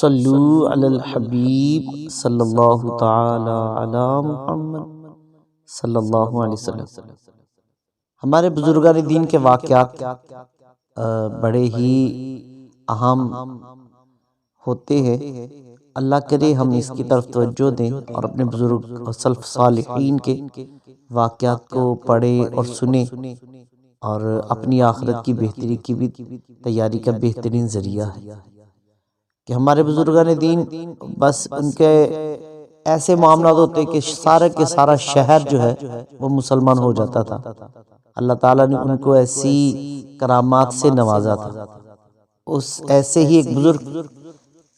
सल्लु अलल हमारे बुजुर्गान दीन के अ, बड़े ही अहम होते हैं। अल्लाह करे हम इसकी तरफ़ तवज्जो दें और अपने बुज़ुर्ग और के वाक़यात को पढ़ें और सुने और अपनी आखिरत की बेहतरी की भी तैयारी का बेहतरीन ज़रिया है। कि हमारे बुजुर्गान दीन बस उनके ऐसे मामला होते कि सारे के सारा शहर जो है, वो मुसलमान हो जाता था। अल्लाह ताला ने उनको ऐसी करामात से नवाजा था। उस ऐसे ही एक बुज़ुर्ग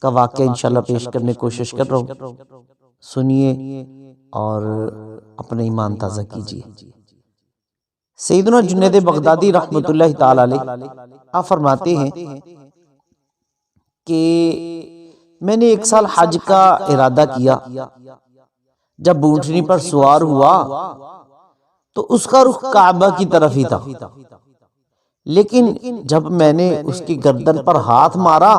का वाक्य इंशाल्लाह पेश करने कोशिश कर रहा हूँ। सुनिए और अपना ईमान ताज़ा कीजिए। सईदना जुनेद बगदादी अलैह, आप फरमाते हैं कि मैंने एक साल हज का इरादा किया। जब ऊँटनी पर सवार हुआ तो उसका रुख काबा की तरफ़ ही था। लेकिन जब मैंने उसकी गर्दन पर हाथ मारा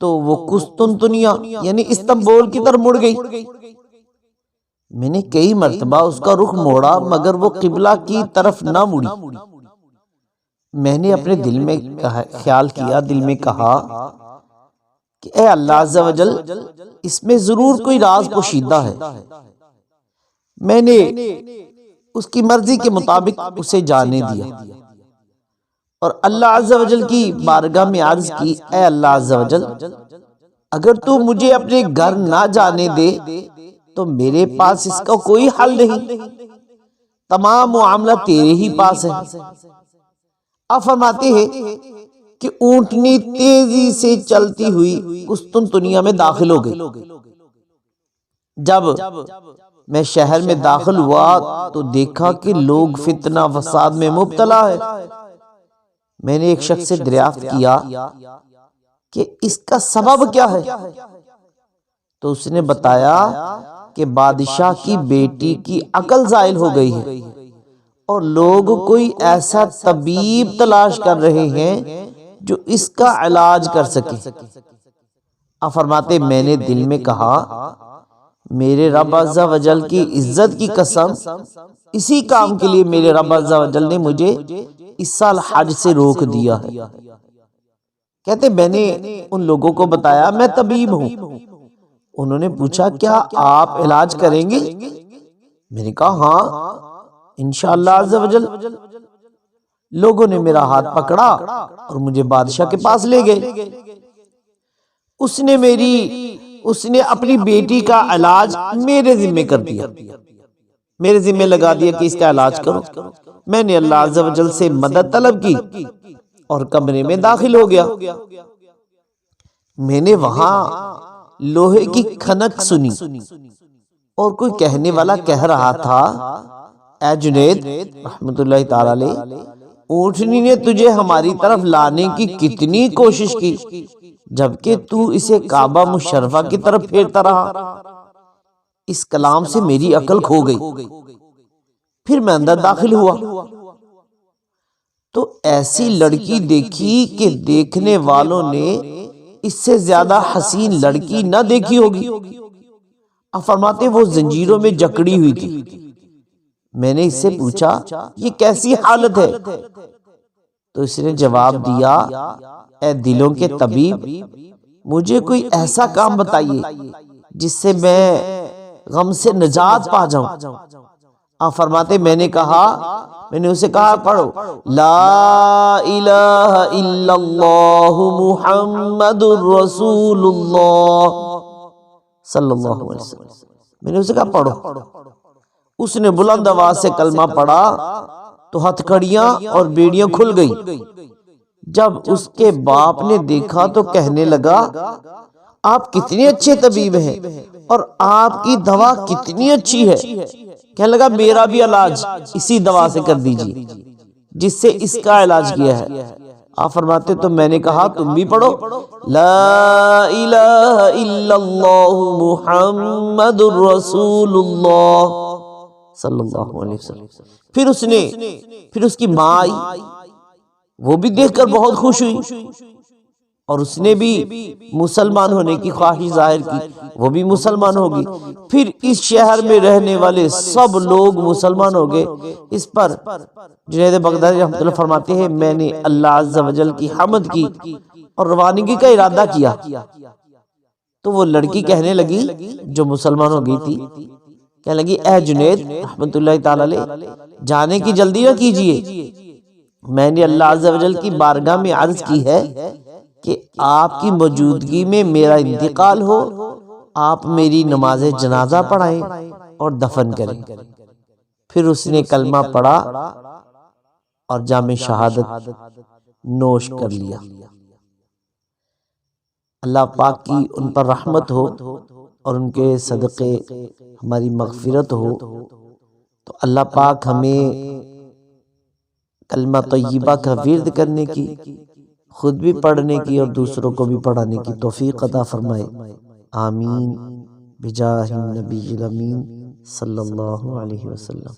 तो वो कुस्तुनतुनिया, यानी इस्तंबुल की तरफ़ मुड़ गई। मैंने कई मरतबा उसका रुख मोड़ा, मगर वो किबला की तरफ़ ना मुड़ी। मैंने अपने दिल में कहा- ख्याल किया दिल में कहा कि ए अल्लाह वजल इसमें ज़रूर कोई राज पोशीदा है। मैंने उसकी मर्ज़ी के मुताबिक उसे जाने दिया। और अल्लाह वजल की बारगाह में अर्ज़ की ए अल्लाह वजल अगर तू मुझे अपने घर ना जाने दे तो मेरे पास इसका कोई हल नहीं। तमाम मामला तेरे ही। पास है। आप फरमाते हैं कि ऊंटनी तेज़ी से चलती हुई कुस्तुन दुनिया में दाखिल हो गई। जब मैं शहर में दाखिल हुआ तो देखा कि लोग फितना फसाद में मुबतला है। मैंने एक शख्स से दरियाफ्त किया कि इसका सबब क्या है? तो उसने बताया कि बादशाह की बेटी की अकल जायल हो गई है। और लोग कोई ऐसा तबीब तलाश कर रहे हैं जो इसका इलाज कर सके। आप फरमाते मैंने दिल में कहा मेरे रब अज़्ज़ा वजल की इज़्ज़त की कसम इसी काम के लिए मेरे रब अज़्ज़ा वजल ने मुझे इस साल हज से रोक दिया है। कहते मैंने उन लोगों को बताया मैं तबीब हूँ। उन्होंने पूछा क्या आप इलाज करेंगे? मैंने कहा हाँ। इंशाअल्लाह लोगों ने मेरा हाथ पकड़ा और मुझे बादशाह के पास ले गए। उसने मेरी उसने अपनी बेटी का इलाज मेरे जिम्मे कर दिया। मेरे जिम्मे लगा दिया कि इसका इलाज करो। मैंने अल्लाह अज़्ज़ा वजल से मदद तलब की और कमरे में दाखिल हो गया। मैंने वहाँ लोहे की खनक सुनी और कोई कहने वाला कह रहा था ए जुनेद, रहमतुल्लाह ताला ने तुझे हमारी तरफ़ लाने की कितनी कोशिश की, जबकि तू इसे काबा मुशरफा की तरफ़ फेरता रहा। इस कलाम से मेरी अकल खो गई। फिर मैं अंदर दाखिल हुआ। तो ऐसी लड़की देखी कि देखने वालों ने इससे ज़्यादा हसीन लड़की ना देखी होगी। अब फरमाते वो जंजीरों में जकड़ी हुई थी। मैंने इससे पूछा ये कैसी हालत है? तो इसने जवाब दिया ए दिलों के तबीब मुझे कोई ऐसा काम बताइए जिससे मैं गम से निजात पा जाऊँ? आप फरमाते मैंने कहा मैंने उसे कहा पढ़ो। ला इलाहा इल्लल्लाहु मुहम्मदुर रसूलुल्लाह सल्लल्लाहु अलैहि वसल्लम। मैंने उसे कहा पढ़ो। उसने बुलंद आवाज़ से कलमा पढ़ा तो हथकड़ियाँ और बेड़ियाँ खुल गई। जब उसके बाप ने देखा तो कहने लगा, आप कितने अच्छे तबीब हैं और आपकी दवा कितनी अच्छी है। कहने लगा, मेरा भी इलाज इसी दवा से कर दीजिए, जिससे इसका इलाज किया है। आप फरमाते तो मैंने कहा, तुम भी पढ़ो। ला इलाहा इल्लल्लाहु मुहम्मदुर रसूलुल्लाह। सल्लल्लाहु अलैहि वसल्लम। फिर उसने, फिर उसकी माँ आई वो भी देखकर बहुत खुश हुई। और उसने भी मुसलमान होने की ख्वाहिश ज़ाहिर की, वो भी मुसलमान होगी फिर इस शहर में रहने वाले सब लोग मुसलमान हो गए। इस पर जुनेद बगदादी रहमतुल्लाह फरमाते हैं, मैंने अल्लाह अज़्ज़ा वजल की हमद की और रवानगी का इरादा किया। तो वो लड़की कहने लगी, जो मुसलमान हो गई थी कहने लगी ए जुनेद अलैह जाने की जल्दी ना कीजिए। मैंने अल्लाह की बारगाह में अर्ज़ की है कि आपकी मौजूदगी में मेरा इंतकाल हो आप मेरी नमाज़ जनाजा पढ़ाएँ और दफन करें। फिर उसने कलमा पढ़ा और जाम शहादत नोश कर लिया। अल्लाह पाक की उन पर रहमत हो। और उनके सदक़े हमारी मगफिरत हो तो अल्लाह पाक हमें कलमा तय्यबा का विरद करने की, खुद भी पढ़ने की और दूसरों को भी पढ़ाने की तोफ़ी अदा फरमाए। आमीन। बिजाहिन नबी अमीन सल्लल्लाहु अलैहि वसल्लम।